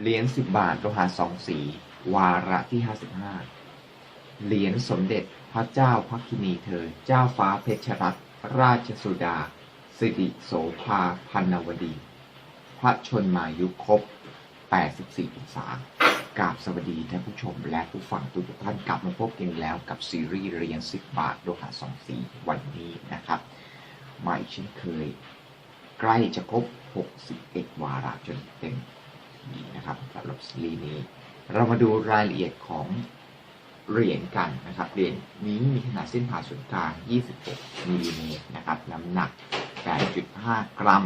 เหรียญสิบบาทโลหะสองสี วาระที่ห้าสิบห้าเหรียญสมเด็จพระเจ้าพักคินีเธอ เจ้าฟ้าเพชรรัตนราชสุดา สิริโสภาพันนวดี พระชนมายุครบ 84พรรษากราบสวัสดีท่านผู้ชมและผู้ฟังทุกท่านกลับมาพบกันแล้วกับซีรีส์เรียน 10 บาทโลหะสองสีวันนี้นะครับมาอีกเช่นเคย ใกล้จะครบ 61 วาระจนเต็ม ทีนะครับสำหรับซีรีส์นี้ เรามาดูรายละเอียดของเหรียญกันนะครับเหรียญนี้มีขนาดเส้นผ่าศูนย์กลาง 26มิลลิเมตรนะครับน้ำหนัก 8.5 กรัม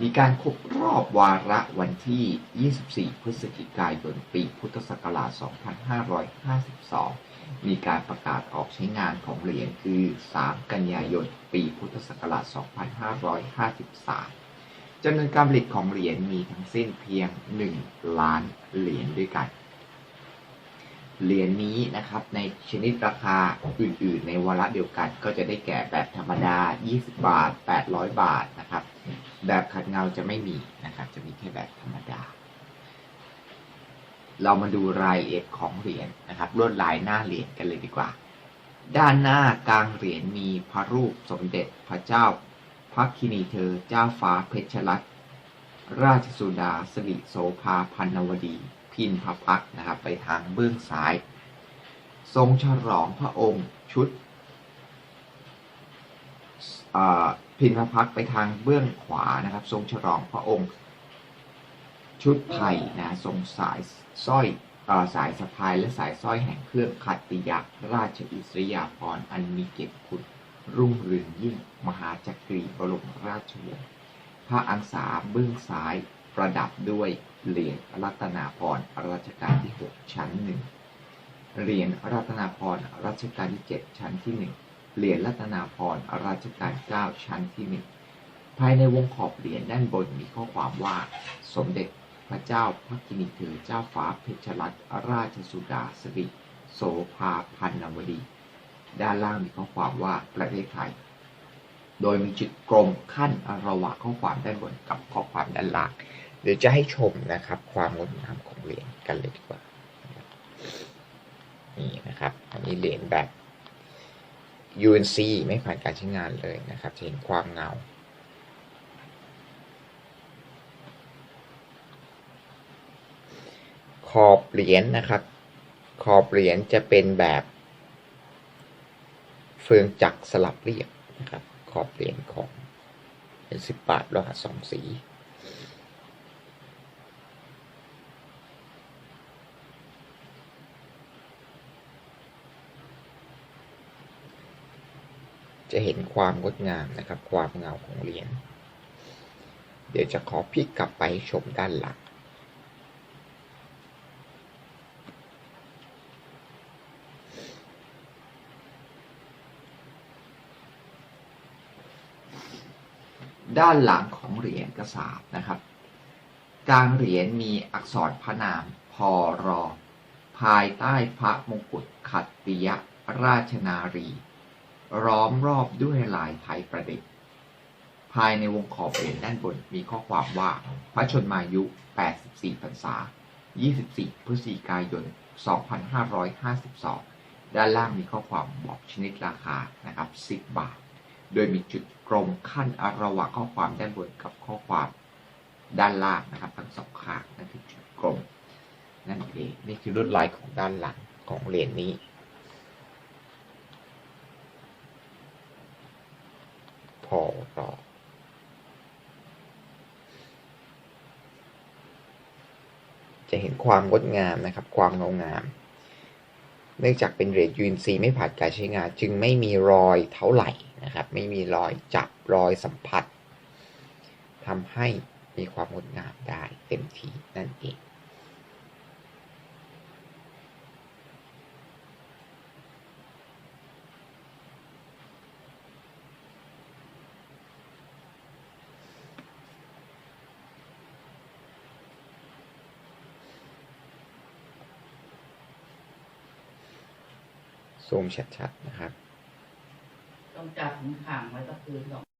มีการครบรอบวาระวันที่ 24 พฤศจิกายน ปีพุทธศักราช 2552มีการประกาศออกใช้งานของเหรียญคือ 3 กันยายน ปีพุทธศักราช 2553 จำนวนการผลิตของเหรียญมีทั้งสิ้นเพียง 1 ล้านเหรียญด้วยกัน เหรียญนี้นะครับในชนิดราคาอื่น ๆ ในวาระเดียวกัน ก็จะได้แก่แบบธรรมดา 20 บาท 800 บาทนะครับ แบบขัดเงาจะไม่มีนะครับ จะมีแค่แบบธรรมดา เรามาดูรายละเอียดของเหรียญนะครับลวดลายหน้าเหรียญกันเลยดีกว่า ด้านหน้ากลางเหรียญมีพระรูปสมเด็จพระเจ้า พระคินีเธอเจ้าฟ้าเพชรรัตนราชสุดาสิริโสภาพันนวดี พินพพักนะครับไปทางเบื้องซ้าย ทรงฉลองพระองค์ชุดพินพพักไปทางเบื้องขวานะครับ ทรงฉลองพระองค์ ชุดไทยนะทรงสายสร้อยอสายสะพายและสายสร้อยแห่งเครื่องขัตติยะราชอิสริยาภรณ์อันมีเกียรติคุณ รุ่งเรืองยิ่งมหาจักรีบรมราชวงศ์พระอังสาเบื้องซ้ายประดับด้วยเหรียญรัตนาพรรัชกาลที่ 6 ชั้นหนึ่งเหรียญรัตนาพรรัชกาลที่ 7 ชั้นที่หนึ่งเหรียญรัตนาพรรัชกาล 9 ชั้นที่หนึ่งภายในวงขอบเหรียญด้านบนมีข้อความว่า สมเด็จพระเจ้าพระกินีเธอเจ้าฟ้าเพชรรัตนราชสุดาสริโสภาพันนวดี ด้านล่างมีข้อความว่าประเทศไทย โดยมีจุดกลมขั้นระหว่างข้อความด้านบนกับข้อความด้านล่าง เดี๋ยวจะให้ชมนะครับ ความงดงามของเหรียญกันเลยดีกว่า นี่นะครับ อันนี้เหรียญแบบ UNC ไม่ผ่านการใช้งานเลยนะครับ จะเห็นความเงาขอบเหรียญนะครับ ขอบเหรียญจะเป็นแบบ เฟืองจักรสลับเรียบนะครับ ขอบเหรียญของเป็นสิบบาทโลหะสองสีจะเห็นความงดงามนะครับ ความเงาของเหรียญ เดี๋ยวจะขอพลิกกลับไปชมด้านหลัง ด้านหลังของเหรียญกระสาบนะครับ กลางเหรียญมีอักษรพระนามพอรอ ภายใต้พระมงกุฎขัตติยราชนารีล้อมรอบด้วยลายไทยประดิษฐ์ ภายในวงขอบเหรียญด้านบนมีข้อความว่าพระชนมายุ 84พรรษา 24 พฤศจิกายน 2552 ด้านล่างมีข้อความบอกชนิดราคานะครับ 10 บาท โดยมีจุดกลมขั้นระหว่างข้อความด้านบนกับข้อความด้านล่างนะครับ ทั้งสองข้างนั่นคือจุดกลมนั่นเองนี่คือลวดลายของด้านหลังของเหรียญนี้พอรอจะเห็นความงดงามนะครับ ความเงางาม เนื่องจากเป็นเหรียญ UNC ไม่ผ่านการใช้งาน จึงไม่มีรอยเท่าไหร่ นะครับ ไม่มีรอยจับรอยสัมผัสทำให้มีความงดงามได้เต็มที่นั่นเองซูมชัดๆนะครับ ต้องจับถุงขังไว้กับพื้นก่อน